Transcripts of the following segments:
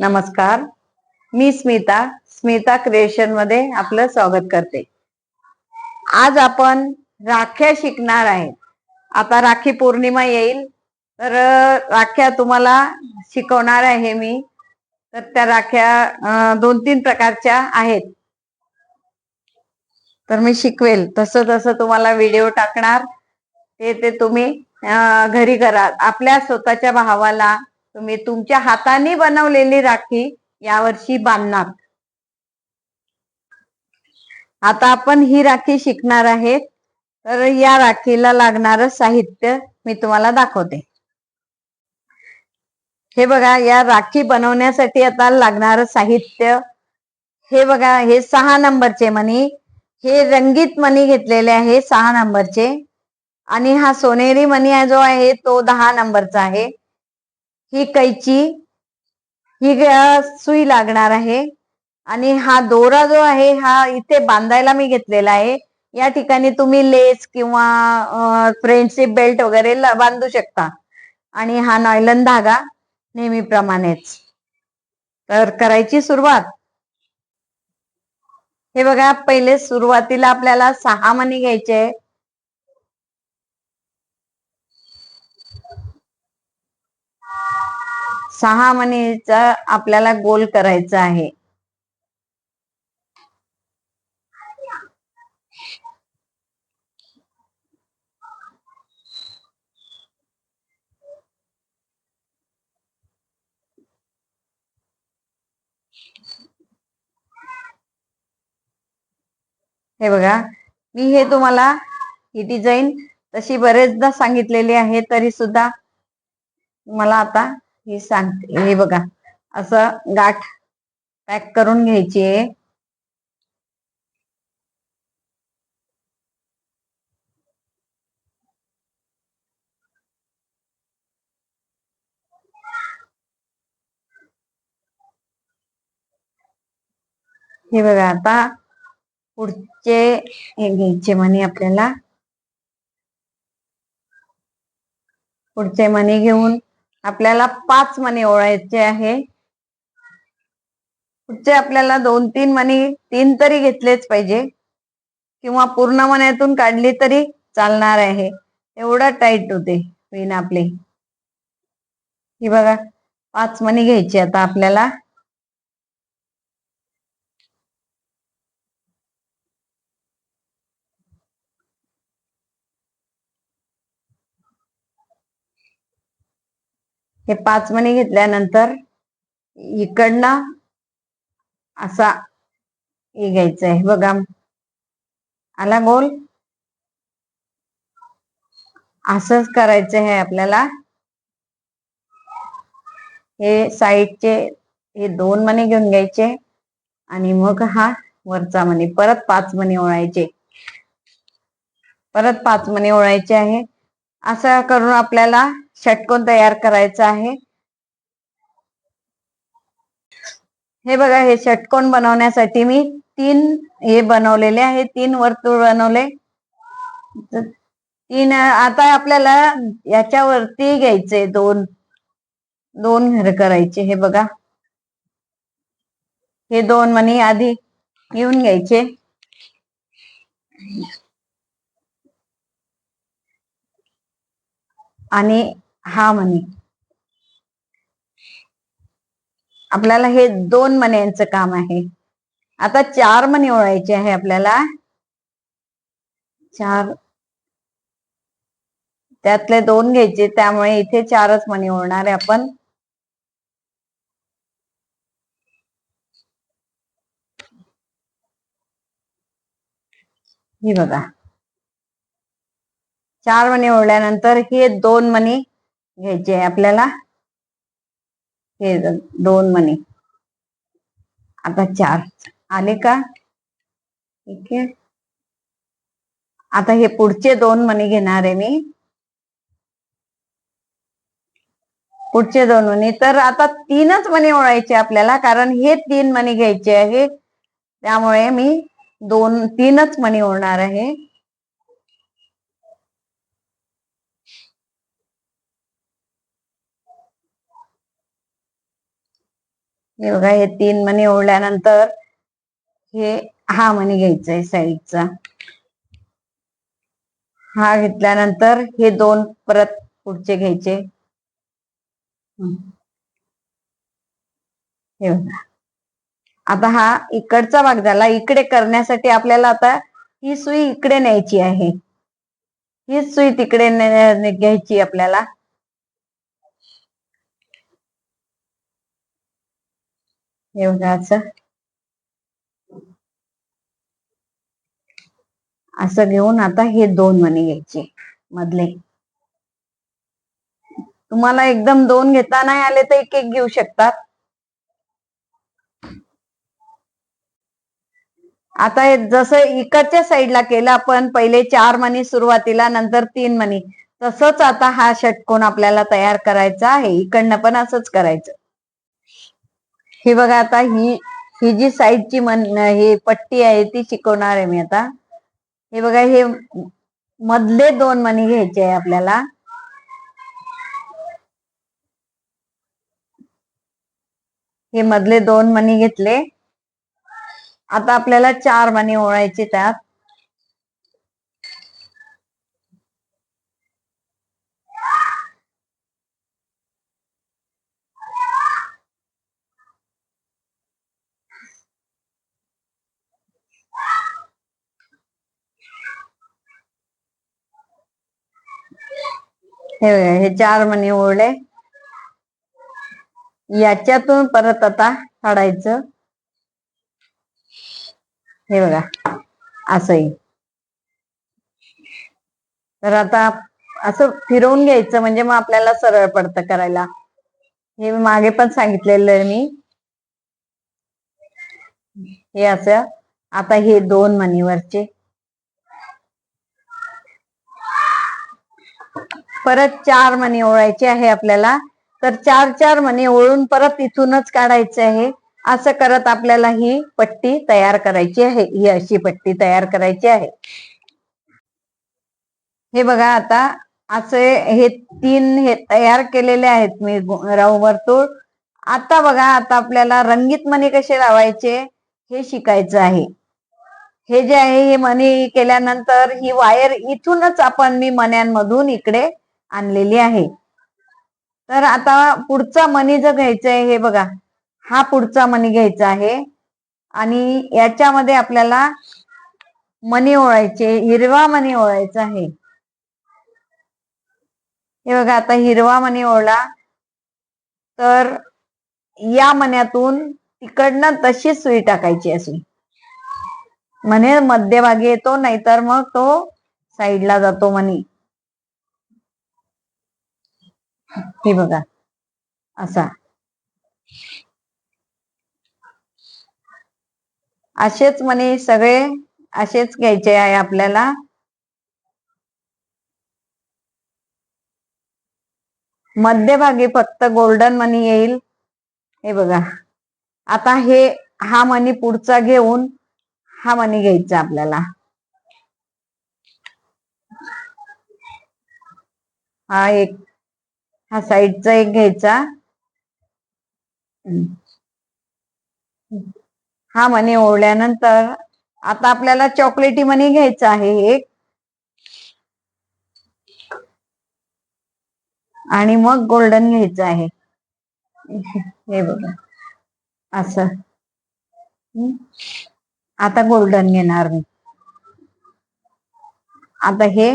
नमस्कार. मी स्मिता स्मिता क्रिएशनमध्ये आपलं स्वागत करते. आज आपण राख्या शिकणार आहे आता राखी पौर्णिमा येईल. तर राख्या तुम्हाला शिकवणार आहे मी. तर त्या राख्या दोन तीन प्रकारच्या आहेत. तर मी शिकवेल. तसं तसं तुम्हाला व्हिडिओ टाकणार. ते ते तुम्ही घरी करा. आपल्या स्वतःच्या भावाला तुम्ही तुमच्या हाताने बनवलेली राखी यावर्षी बांधणार. आता आपण ही राखी शिकणार आहे तर या राखीला लागणार साहित्य मी तुम्हाला दाखवते. हे बघा या राखी बनवण्यासाठी आता लागणार साहित्य. हे बघा हे सहा नंबरचे मणी. हे रंगीत मणी घेतलेले आहे सहा नंबरचे. आणि हा सोनेरी मणी जो आहे तो दहा नंबरचा आहे. ही कैची ही सुई लागणार आहे. आणि हा दोरा जो आहे हा इथे बांधायला मी घेतलेला आहे. या ठिकाणी तुम्ही लेस किंवा फ्रेंडशिप बेल्ट वगैरे बांधू शकता. आणि हा नॉयलन धागा नेहमीप्रमाणेच. तर करायची सुरुवात. हे बघा पहिले सुरुवातीला आपल्याला सहा मणी घ्यायचे आहे. सहा मणीचा आपल्याला गोल करायचा आहे. हे बघा मी हे तुम्हाला ही डिझाईन तशी बरेचदा सांगितलेली आहे तरी सुद्धा मला आता हे सांगते. हे बघा. असं गाठ पॅक करून घ्यायची आहे. हे बघा आता पुढचे हे घ्यायचे मणी आपल्याला. पुढचे मणी घेऊन आपल्याला पाच मणी ओळायचे आहे. पुढचे आपल्याला दोन तीन मणी तीन तरी घेतलेच पाहिजे. किंवा पूर्ण मण्यातून काढली तरी चालणार आहे. एवढा टाईट होते विण आपली. ही बघा पाच मणी घ्यायची आता आपल्याला. हे पाच मणी घेतल्यानंतर इकडनं असा हे घ्यायचं आहे बघा. आला गोल? असंच करायचं आहे आपल्याला. हे साईडचे हे दोन मणी घेऊन घ्यायचे आणि मग हा वरचा मणी. परत पाच मणी ओळायचे. परत पाच मणी ओळायचे आहे. असं करून आपल्याला षटकोन तयार करायचा आहे. हे बघा हे षटकोन बनवण्यासाठी मी तीन हे बनवलेले आहे तीन वर्तुळ बनवले. तीन आता आपल्याला याच्यावरती घ्यायचे दोन दोन घर करायचे हे बघा. हे दोन म्हणी आधी येऊन घ्यायचे. आणि हा मणी आपल्याला हे दोन मण्यांचं काम आहे. आता चार मणी ओळायचे आहे आपल्याला. चार. त्यातले दोन घ्यायचे त्यामुळे इथे चारच मणी ओळणार आहे आपण. हे बघा. चार मणी ओढल्यानंतर हे दोन मणी घ्यायचे आपल्याला. हे दोन मणी आता चार. आले का? ठीक आहे. आता हे पुढचे दोन मणी घेणार आहे मी. पुढचे दोन मणी तर आता तीनच मणी ओळायचे आपल्याला कारण हे तीन मणी घ्यायचे आहे. त्यामुळे मी दोन तीनच मणी ओढणार आहे. हे बघा हे तीन मणी ओढल्यानंतर हे हा मणी घ्यायचा आहे साईडचा. हा घेतल्यानंतर हे दोन परत पुढचे घ्यायचे. हे बघा. आता हा इकडचा भाग झाला. इकडे करण्यासाठी आपल्याला आता ही सुई इकडे न्यायची आहे. ही सुई तिकडे घ्यायची आपल्याला. हे असं घेऊन आता हे दोन मणी घ्यायचे मधले. तुम्हाला एकदम दोन घेता नाही आले तर एक एक घेऊ शकतात. आता जसं इकडच्या साईडला केलं आपण पहिले चार मणी सुरुवातीला नंतर तीन मणी तसंच आता हा षटकोन आपल्याला तयार करायचा आहे. इकडनं पण असंच करायचं. हे बघा आता ही ही जी साईडची मन हे पट्टी आहे ती शिकवणार आहे मी आता. हे बघा हे मधले दोन मणी घ्यायचे आहे आपल्याला. हे मधले दोन मणी घेतले. आता आपल्याला चार मणी ओळायचे त्यात हे हे चार मणी ओढले याच्यातून परत आता काढायचं. हे बघा असंही. तर आता असं फिरवून घ्यायचं म्हणजे मग आपल्याला सरळ पडतं करायला. हे मागे पण सांगितलेलं आहे मी. हे असं. आता हे दोन मणीवरचे. परत चार मणी ओळायचे आहे आपल्याला. तर चार चार मणी ओळून परत इथूनच काढायचे आहे. असं करत आपल्याला ही पट्टी तयार करायची आहे. ही अशी पट्टी तयार करायची आहे. हे बघा आता असे हे तीन हे तयार केलेले आहेत मी राहू वर्तुळ. आता बघा आता आपल्याला रंगीत मणी कसे लावायचे हे शिकायचं आहे. हे जे आहे हे मणी केल्यानंतर ही वायर इथूनच आपण मी मण्यांमधून इकडे आणलेली आहे. तर आता पुढचा मणी जो घ्यायचा आहे हे बघा. हा पुढचा मणी घ्यायचा आहे. आणि याच्यामध्ये आपल्याला मणी ओळायचे हिरवा मणी ओळायचा आहे. हे बघा आता हिरवा मणी ओळला. तर या मण्यातून तिकडनं तशीच सुई टाकायची अशी. म्हणे मध्यभागी येतो नाहीतर मग तो साईडला जातो मणी. हे बघा. असा. असेच म्हणे सगळे असेच घ्यायचे आहे आपल्याला. मध्यभागी फक्त गोल्डन मनी येईल. हे बघा. आता हे हा मनी पुढचा घेऊन हा मनी घ्यायचा आपल्याला. हा एक हा साईडचा एक घ्यायचा. हा मनी ओढल्यानंतर आता आपल्याला चॉकलेटी मनी घ्यायचा आहे एक. आणि मग गोल्डन घ्यायचं आहे. हे बघा. असं. आता गोल्डन घेणार मी. आता हे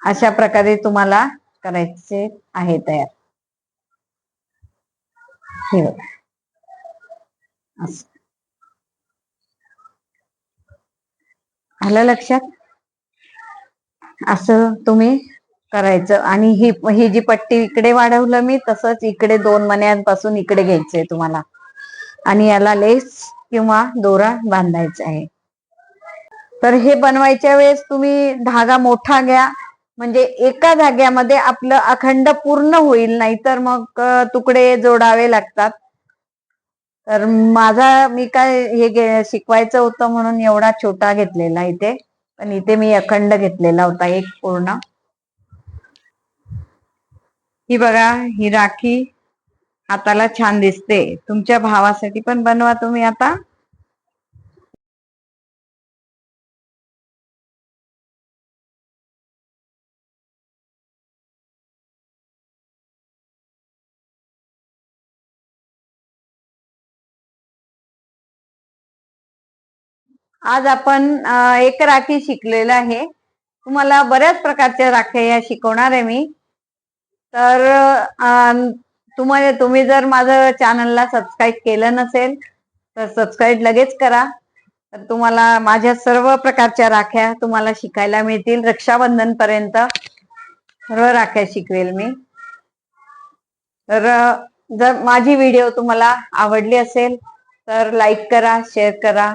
अशा प्रकारे तुम्हाला करायचे आहे तयार. हे बघा. आलं लक्षात? असं तुम्ही करायचं. आणि ही ही जी पट्टी इकडे वाढवलं मी तसंच इकडे दोन महिन्यांपासून इकडे घ्यायचंय तुम्हाला. आणि याला लेस किंवा दोरा बांधायचा आहे. तर हे बनवायच्या वेळेस तुम्ही धागा मोठा घ्या. म्हणजे एका धाग्यामध्ये आपलं अखंड पूर्ण होईल नाहीतर मग तुकडे जोडावे लागतात. तर माझा मी काय हे शिकवायचं होतं म्हणून एवढा छोटा घेतलेला इथे. पण इथे मी अखंड घेतलेला होता एक पूर्ण. ही बघा ही राखी हाताला छान दिसते. तुमच्या भावासाठी पण बनवा तुम्ही आता. आज आपण एक राखी शिकलेलं आहे. तुम्हाला बऱ्याच प्रकारच्या राख्या या शिकवणार आहे मी. तर तुम्हाला तुम्ही जर माझं चॅनलला सबस्क्राईब केलं नसेल तर सबस्क्राईब लगेच करा. तर तुम्हाला माझ्या सर्व प्रकारच्या राख्या तुम्हाला शिकायला मिळतील. रक्षाबंधन पर्यंत सर्व राख्या शिकवेल मी. तर जर माझी व्हिडिओ तुम्हाला आवडली असेल तर लाईक करा शेअर करा.